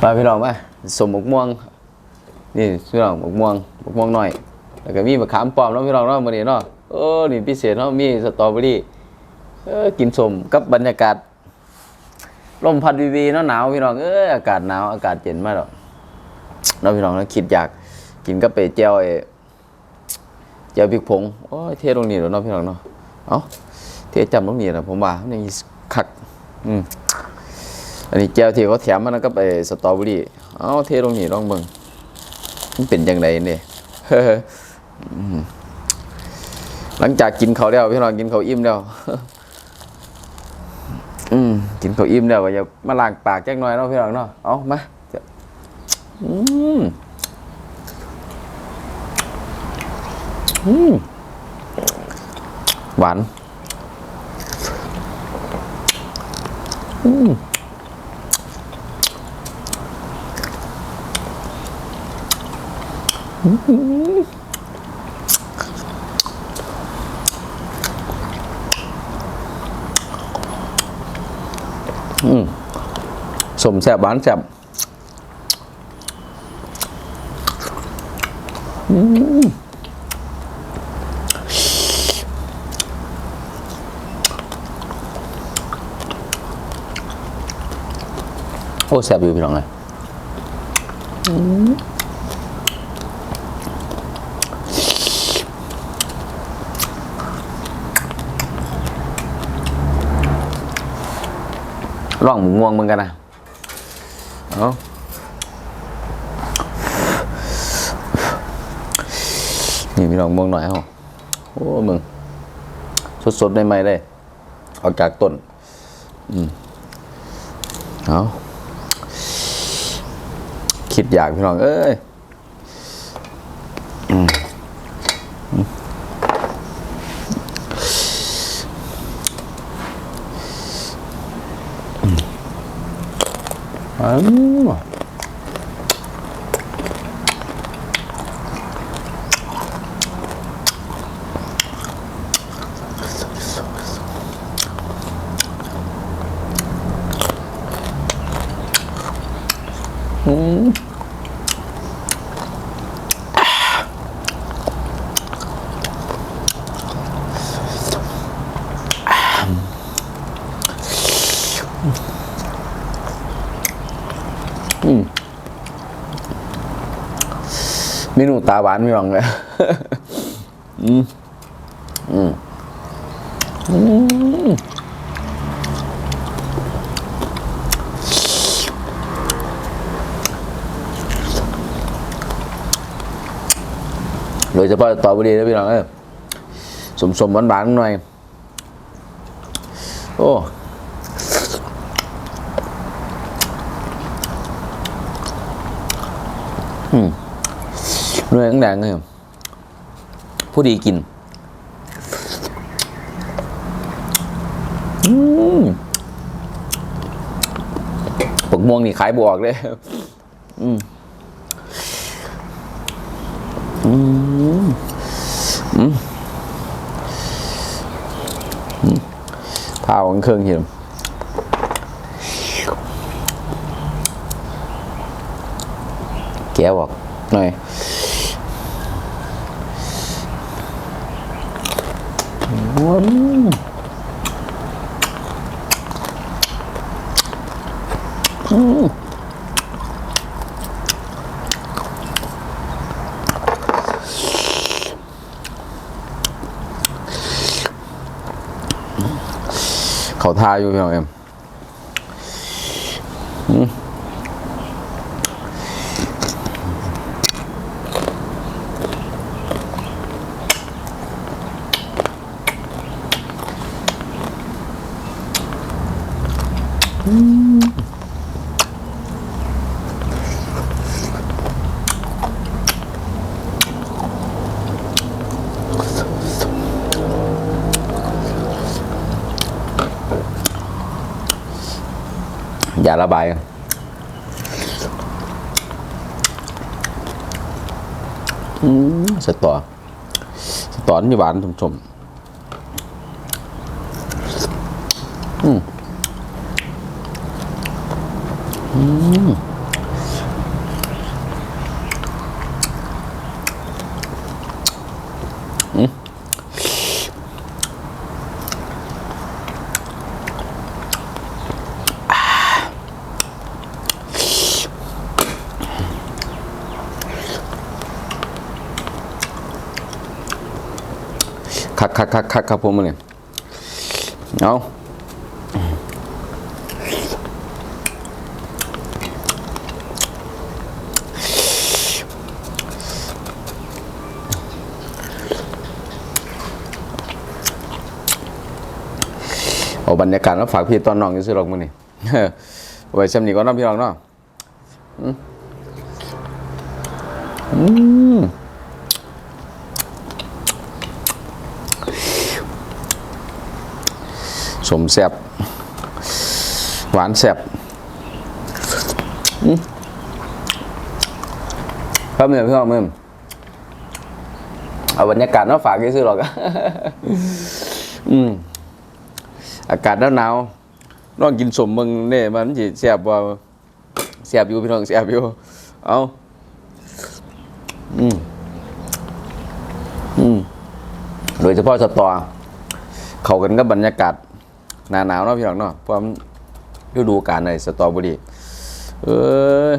ไปพี่น้องมาสมหมกม่วงนี่พี่น้องหมกม่วงหมกม่วงหน่อย แล้วก็มีมะขามป้อมเนาะพี่น้องเนาะมื้อนี้เนาะโอ้นี่พิเศษเนาะมีสตรอเบอรี่เออกินสมกับบรรยากาศลมพัดวีๆเนาะหนาวพี่น้องเอออากาศหนาวอากาศเย็นมากดอกเนาะพี่น้องเนาะคิดอยากกินกับไปเจียวไอ้เจียวพริกผงโอ้ยเทลงนี่เดี๋ยวเนาะพี่น้องเนาะเอ้าเทจำลงนี่นะผมว่านี่คักอืม นนี้แก้วที่เขาแถมมาแล้วก็ไปสตรอเบอรี่ เอาเทลงนี่ลองเบิ่งมันเป็นยังไงเนี่ยหลังจากกินเขาแล้วพี่น้องกินเขาอิ่มแล้วอืมกินเขาอิ่มแล้วก็อย่ามาล้างปากแจ้งหน่อยเนาะพี่น้องเนาะเอามาจะอืมอืมหวานอืม สมแสบหวานแสบอืมโอ้แสบอยู่พี่น้องเลย ร่องหมูม่วงเหมือนกันนะเอานี่พี่น้องมองหน่อยเหรอโอ้มึง สดๆได้ไหมเลยออกจากต้น อืมเอาคิดอยากพี่น้อง เอ้ย あうま。うん。ああ เมนูตาหวานไม่หวังเลยอืมอืมอืมโดยเฉพาะตอบอรี่นะพี่น้องเอ้ยสมสมหวานหวานหน่อย โอ้ เนื้อแดงเลยผู้ดีกินอืมปกม่วงนี่ขายบวกเลย อืม อืม อืมอืมพาของเครื่องเห็นแกบอกหน่อย เขาทาอยู่พี่น้องเอ็ม อย่าระบยอืมสตอสตอนี่หวานชมชมอืมอืม คักคักคักคักครับผมมื้อนี้เอาเอาบรรยากาศมาฝากพี่ตอนน้องอยู่ซื้อหรอกมื้อนี้ไว้ซำนีก่อนเนาะพี่น้องเนาะอืมอืม สมแซบหวานแซบอืมครับเนี่ยพี่น้องมึงเอาบรรยากาศมาฝากซื้อหรอกอืมอากาศหนาวๆน้องกินสมมึงเนี่ยมันสิแซบว่าแซบอยู่พี่น้องแซบอยู่เอาอืมอืมโดยเฉพาะสตอเข้ากันกับบรรยากาศ หนาหนาวเนาะพี่น้องเนาะเพราะมันฤดูกาลในสตรอเบอรี่เออ